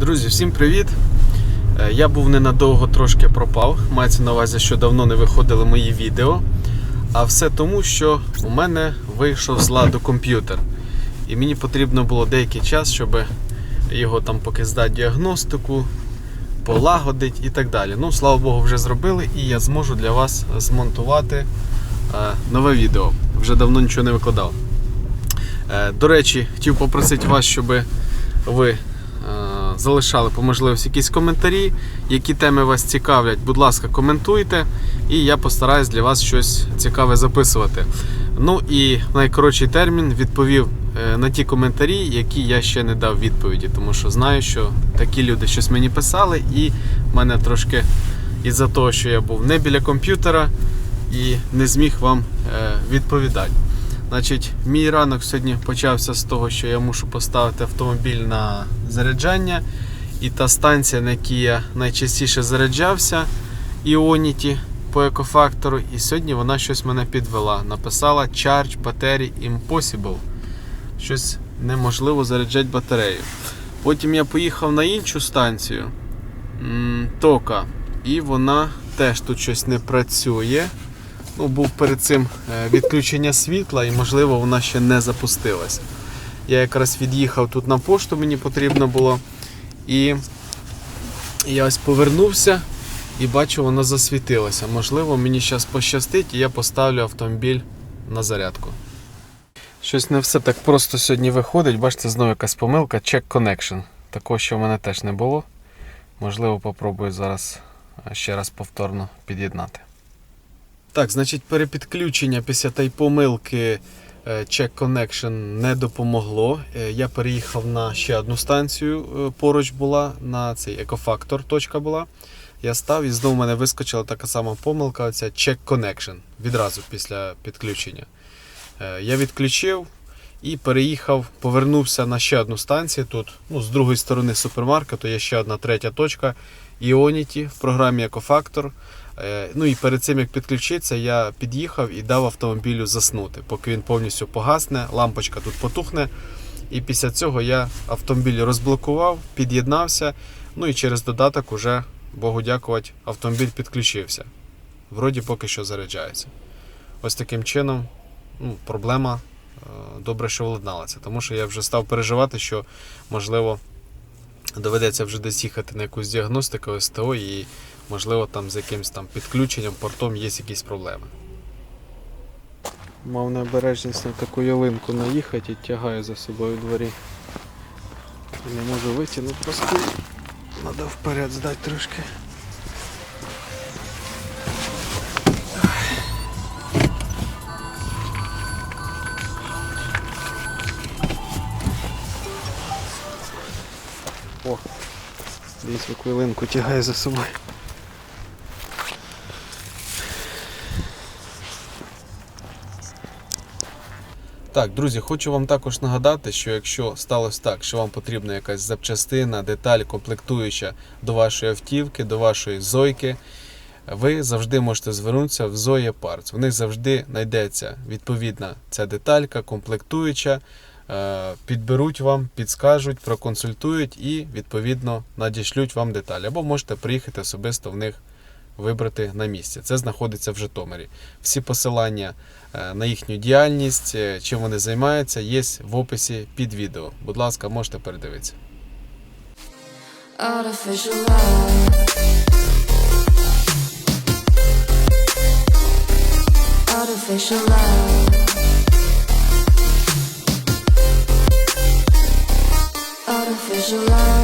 Друзі, всім привіт! Е, Я був ненадовго трошки пропав. Мається на увазі, що давно не виходили мої відео. А все тому, що у мене вийшов з ладу комп'ютер. І мені потрібно було деякий час, щоб його там поки здати діагностику, полагодити і так далі. Ну, слава Богу, вже зробили, і я зможу для вас змонтувати е, нове відео. Вже давно нічого не викладав. Е, До речі, хотів попросити вас, щоб ви залишали по можливості якісь коментарі, які теми вас цікавлять. Будь ласка, коментуйте, і я постараюсь для вас щось цікаве записувати. Ну і найкоротший термін відповів е, на ті коментарі, які я ще не дав відповіді, тому що знаю, що такі люди щось мені писали, і в мене трошки із-за того, що я був не біля комп'ютера і не зміг вам е, відповідати. Значить, мій ранок сьогодні почався з того, що я мушу поставити автомобіль на заряджання. І та станція, на якій я найчастіше заряджався, Ionity по екофактору. І сьогодні вона щось мене підвела. Написала Charge Battery Impossible. Щось неможливо заряджати батарею. Потім я поїхав на іншу станцію Тока, і вона теж тут щось не працює. Був перед цим е, відключення світла і, можливо, вона ще не запустилась. Я якраз від'їхав тут на пошту, мені потрібно було. І я ось повернувся і бачу, вона засвітилася. Можливо, мені зараз пощастить і я поставлю автомобіль на зарядку. Щось не все так просто сьогодні виходить. Бачите, знову якась помилка. Check connection. Такого, що в мене теж не було. Можливо, попробую зараз е, ще раз повторно під'єднати. Так, значить, перепідключення після тієї помилки е, Check Connection не допомогло. Е, Я переїхав на ще одну станцію, е, поруч була, на цей екофактор точка була. Я став і знову в мене вискочила така сама помилка, оця Check Connection відразу після підключення. Я відключив і переїхав, повернувся на ще одну станцію. Тут ну, з другої сторони супермаркету є ще одна третя точка Ionity в програмі Екофактор. Е, Ну і перед цим як підключитися, я під'їхав і дав автомобілю заснути, поки він повністю погасне, лампочка тут потухне. І після цього я автомобіль розблокував, під'єднався. Ну і через додаток уже, Богу дякувати, автомобіль підключився. Вроді поки що заряджається. Ось таким чином ну, проблема е, добре, що владналася, тому що я вже став переживати, що можливо доведеться вже десь їхати на якусь діагностику СТО і можливо там з якимось там підключенням, портом є якісь проблеми. Мав необережність на таку ялинку наїхати і тягаю за собою в дворі. Не можу витягнути просто. Треба вперед здати трошки. О, дивіться, яку ялинку тягає за собою. Так, друзі, хочу вам також нагадати, що якщо сталося так, що вам потрібна якась запчастина, деталь, комплектуюча до вашої автівки, до вашої зойки, ви завжди можете звернутися в Zoya Parts. У них завжди знайдеться відповідна ця деталька, комплектуюча, підберуть вам, підскажуть, проконсультують і відповідно надішлють вам деталі. Або можете приїхати особисто в них вибрати на місці. Це знаходиться в Житомирі. Всі посилання е, на їхню діяльність, е, чим вони займаються, є в описі під відео. Будь ласка, можете передивитися. Artificial. Artificial specialize